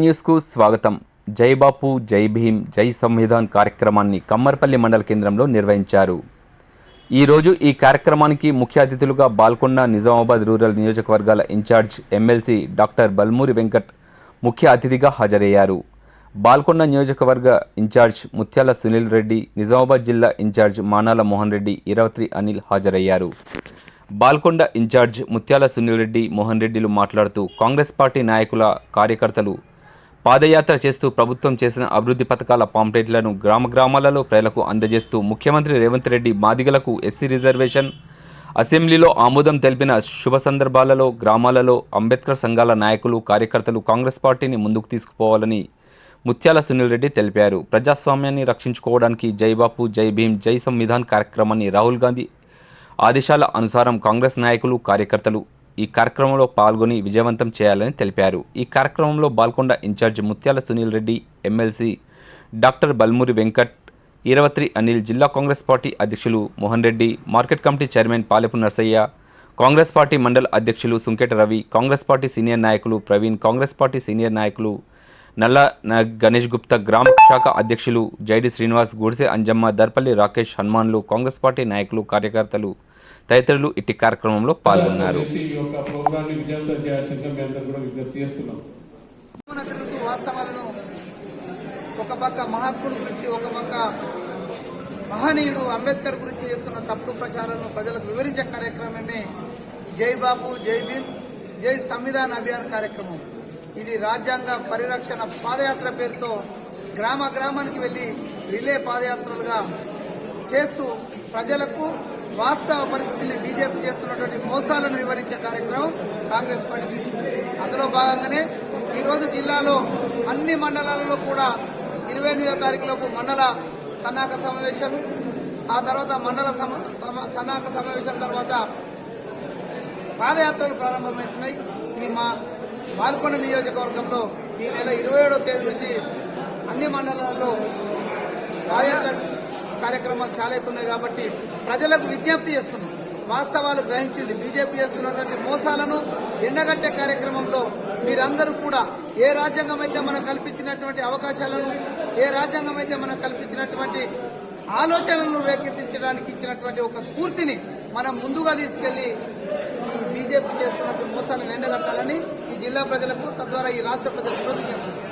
న్యూస్కు స్వాగతం. జై బాపు జై భీమ్ జై సంవిధాన్ కార్యక్రమాన్ని కమ్మర్పల్లి మండల కేంద్రంలో నిర్వహించారు. ఈరోజు ఈ కార్యక్రమానికి ముఖ్య అతిథులుగా బాల్కొండ నిజామాబాద్ రూరల్ నియోజకవర్గాల incharge MLC doctor Balmuri Venkat ముఖ్య అతిథిగా హాజరయ్యారు. బాల్కొండ నియోజకవర్గ ఇన్ఛార్జ్ ముత్యాల సునీల్ రెడ్డి నిజామాబాద్ జిల్లా ఇన్ఛార్జ్ మానాల మోహన్ రెడ్డి ఇరవత్రి అనిల్ హాజరయ్యారు. బాల్కొండ ఇన్ఛార్జ్ ముత్యాల సునీల్ రెడ్డి మోహన్ రెడ్డిలు మాట్లాడుతూ కాంగ్రెస్ పార్టీ నాయకుల కార్యకర్తలు పాదయాత్ర చేస్తూ ప్రభుత్వం చేసిన అభివృద్ధి పథకాల పాంప్లెట్లను గ్రామ గ్రామాలలో ప్రజలకు అందజేస్తూ ముఖ్యమంత్రి రేవంత్ రెడ్డి మాదిగలకు ఎస్సీ రిజర్వేషన్ అసెంబ్లీలో ఆమోదం తెలిపిన శుభ సందర్భాలలో గ్రామాలలో అంబేద్కర్ సంఘాల నాయకులు కార్యకర్తలు కాంగ్రెస్ పార్టీని ముందుకు తీసుకుపోవాలని ముత్యాల సునీల్ రెడ్డి తెలిపారు. ప్రజాస్వామ్యాన్ని రక్షించుకోవడానికి జై బాపు జై భీమ్ జై సంవిధాన్ కార్యక్రమాన్ని రాహుల్ గాంధీ ఆదేశాల అనుసారం కాంగ్రెస్ నాయకులు కార్యకర్తలు ఈ కార్యక్రమంలో పాల్గొని విజయవంతం చేయాలని తెలిపారు. ఈ కార్యక్రమంలో Balkonda incharge Mutyala Sunil Reddy MLC doctor Balmuri Venkat Eravatri Anil జిల్లా కాంగ్రెస్ పార్టీ అధ్యక్షులు Mohan Reddy market committee chairman Palepu Narsaiah Congress party మండల అధ్యక్షులు Sunketa Ravi Congress party senior నాయకులు ప్రవీణ్ కాంగ్రెస్ పార్టీ సీనియర్ నాయకులు నల్ల న- గణేష్ గుప్తా గ్రామ శాఖ అధ్యక్షులు జైడి శ్రీనివాస్ గుడిసె అంజమ్మ దర్పల్లి రాకేష్ హనుమాన్లు కాంగ్రెస్ పార్టీ నాయకులు కార్యకర్తలు తదితరులు ఇట్టి కార్యక్రమంలో పాల్గొన్నారు. వాస్తవాలను ఒక పక్క మహాత్ముడు గురించి ఒక పక్క మహనీయుడు అంబేద్కర్ గురించి చేస్తున్న తప్పుడు ప్రచారాలను ప్రజలకు వివరించే కార్యక్రమమే జై బాబు జై భీమ్ జై సంవిధాన్ అభియాన్ కార్యక్రమం. ఇది రాజ్యాంగ పరిరక్షణ పాదయాత్ర పేరుతో గ్రామ గ్రామానికి వెళ్ళి రిలే పాదయాత్రలుగా చేస్తూ ప్రజలకు వాస్తవ పరిస్థితిని బీజేపీ చేస్తున్నటువంటి మోసాలను వివరించే కార్యక్రమం కాంగ్రెస్ పార్టీ తీసుకుంది. అందులో భాగంగానే ఈరోజు జిల్లాలో అన్ని మండలాలలో కూడా ఇరవై ఎనిమిదో తారీఖులోపు మండల సన్నాహక సమావేశాలు ఆ తర్వాత మండల సన్నాహక సమావేశం తర్వాత పాదయాత్రలు ప్రారంభమవుతున్నాయి. ఈ మా బాల్కొండ నియోజకవర్గంలో ఈ నెల ఇరవై ఏడవ తేదీ నుంచి అన్ని మండలాల్లో పాదయాత్ర కార్యక్రమాలు చాలా అవుతున్నాయి కాబట్టి ప్రజలకు విజ్ఞప్తి చేస్తున్నాం. వాస్తవాలు గ్రహించండి బీజేపీ చేస్తున్నటువంటి మోసాలను ఎండగట్టే కార్యక్రమంలో మీరందరూ కూడా ఏ రాజ్యాంగం అయితే మనం కల్పించినటువంటి అవకాశాలను ఏ రాజ్యాంగం అయితే మనం కల్పించినటువంటి ఆలోచనలను రేకెత్తించడానికి ఇచ్చినటువంటి ఒక స్ఫూర్తిని మనం ముందుగా తీసుకెళ్ళి ఈ బీజేపీ చేస్తున్నటువంటి మోసాలను ఎండగట్టాలని ఈ జిల్లా ప్రజలకు తద్వారా ఈ రాష్ట్ర ప్రజలకు కూడా విజ్ఞప్తి